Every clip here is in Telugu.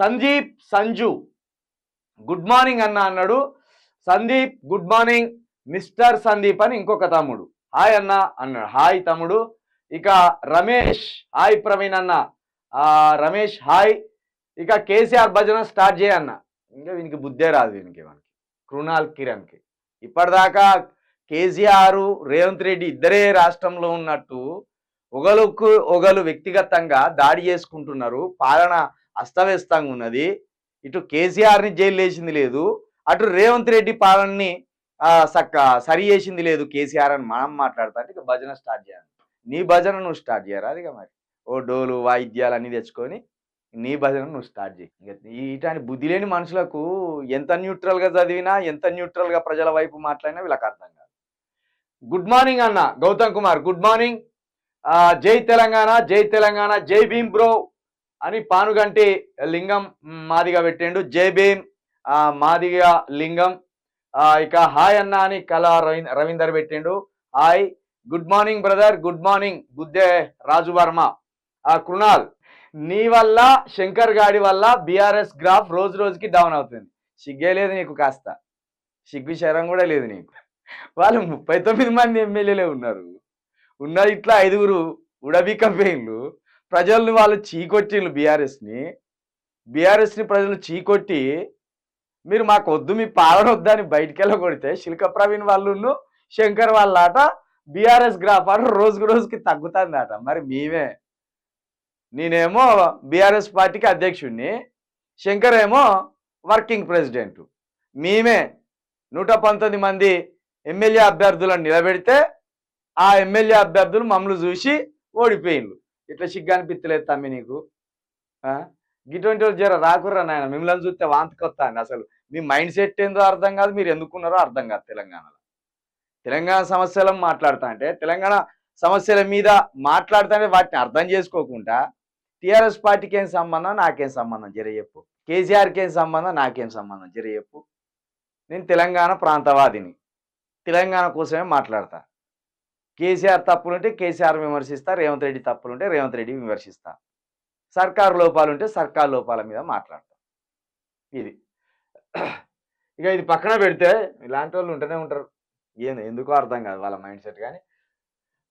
సందీప్ సంజు. గుడ్ మార్నింగ్ అన్న అన్నాడు. Sandeep good morning. Mister Sandeep అని ఇంకొక తమ్ముడు. హాయ్ అన్న అన్నాడు. హాయ్ తమ్ముడు. ఇక రమేష్ హాయ్ ప్రవీణ్ అన్న. రమేష్ హాయ్. ఇక కేసీఆర్ భజన స్టార్ట్ చేయన్న ఇంకా వీనికి బుద్ధే రాదు వీనికి మనకి కృణాల్ కిరణ్కి. ఇప్పటిదాకా కేసీఆర్ రేవంత్ రెడ్డి ఇద్దరే రాష్ట్రంలో ఉన్నట్టు ఒకలకు ఒకరు వ్యక్తిగతంగా దాడి చేసుకుంటున్నారు. పాలన అస్తవ్యస్తంగా ఉన్నది ఇటు కేసీఆర్ని జైలు వేసింది లేదు. అటు రేవంత్ రెడ్డి పాలనని సక్క సరి చేసింది లేదు కేసీఆర్ అని మనం మాట్లాడతా. ఇక భజన స్టార్ట్ చేయాలి. నీ భజన నువ్వు స్టార్ట్ చేయరా? అది మరి. ఓ డోలు వాయిద్యాలు అన్నీ తెచ్చుకొని నీ భజన నువ్వు స్టార్ట్ చేయి. ఇక ఇటాని బుద్ధి లేని మనుషులకు ఎంత న్యూట్రల్గా చదివినా ఎంత న్యూట్రల్గా ప్రజల వైపు మాట్లాడినా వీళ్ళకి అర్థం కాదు. గుడ్ మార్నింగ్ అన్న గౌతమ్ కుమార్. Good morning. ఆ, జై తెలంగాణ జై తెలంగాణ జై భీమ్ బ్రో. అని పానుగంటి లింగం మాదిగా పెట్టిండు. జై భీమ్. మాదిగా లింగం. ఇక హాయ్ అన్న అని కళా రవీందర్ పెట్టిండు. Hi. Good morning brother. Good morning. Buddhe Raju Varma ఆ కృణాల్. నీ వల్ల శంకర్ గాడి వల్ల బీఆర్ఎస్ గ్రాఫ్ రోజు రోజుకి డౌన్ అవుతుంది. సిగ్గే లేదు నీకు కాస్త. సిగ్గు శరం కూడా లేదు నీకు. వాళ్ళు ముప్పై తొమ్మిది మంది ఎమ్మెల్యేలే ఉన్నారు. ఉన్నది ఇట్లా ఐదుగురు ఉడబికపోయిన్లు ప్రజల్ని వాళ్ళు చీకొట్టిండ్రు బీఆర్ఎస్ని. బీఆర్ఎస్ని ప్రజలు చీకొట్టి మీరు మాకు వద్దు మీ పాలన వద్దని బయటికి వెళ్ళగొడితే శిల్క ప్రవీణ్ వాళ్ళు శంకర్ వాళ్ళ ఆట బీఆర్ఎస్ గ్రాఫ్ ఆట రోజుకు రోజుకి తగ్గుతుంది ఆట మరి మేమే. నేనేమో బీఆర్ఎస్ పార్టీకి అధ్యక్షుడిని శంకర్ ఏమో వర్కింగ్ ప్రెసిడెంట్. మేమే నూట పంతొమ్మిది మంది ఎమ్మెల్యే అభ్యర్థులను నిలబెడితే ఆ ఎమ్మెల్యే అభ్యర్థులు మమ్మల్ని చూసి ఓడిపోయిండ్రు. ఇట్లా సిగ్గు అనిపించలేదు తమ్మి నీకు? ఇటువంటి గిటువంటి వాళ్ళు జర రాకుర్రా నాయన మిమ్మల్ని చూస్తే వాంతకొత్తా అండి అసలు. మీ మైండ్ సెట్ ఏందో అర్థం కాదు మీరు ఎందుకున్నారో అర్థం కాదు తెలంగాణలో. తెలంగాణ సమస్యలను మాట్లాడుతా అంటే తెలంగాణ సమస్యల మీద మాట్లాడుతుంటే వాటిని అర్థం చేసుకోకుండా టీఆర్ఎస్ పార్టీకి ఏం సంబంధం నాకేం సంబంధం? జర చెప్పు. కేసీఆర్కి ఏం సంబంధం నాకేం సంబంధం? జర చెప్పు. నేను తెలంగాణ ప్రాంతవాదిని. తెలంగాణ కోసమే మాట్లాడతా. కేసీఆర్ తప్పులుంటే కేసీఆర్ విమర్శిస్తా రేవంత్ రెడ్డి తప్పులుంటే రేవంత్ రెడ్డి విమర్శిస్తా. సర్కారు లోపాలు ఉంటే సర్కారు లోపాల మీద మాట్లాడతాం. ఇది. ఇక ఇది పక్కన పెడితే ఇలాంటి వాళ్ళు ఉంటూనే ఉంటారు. ఏం ఎందుకో అర్థం కాదు వాళ్ళ మైండ్ సెట్ కానీ.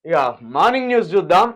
ఇక మార్నింగ్ న్యూస్ చూద్దాం.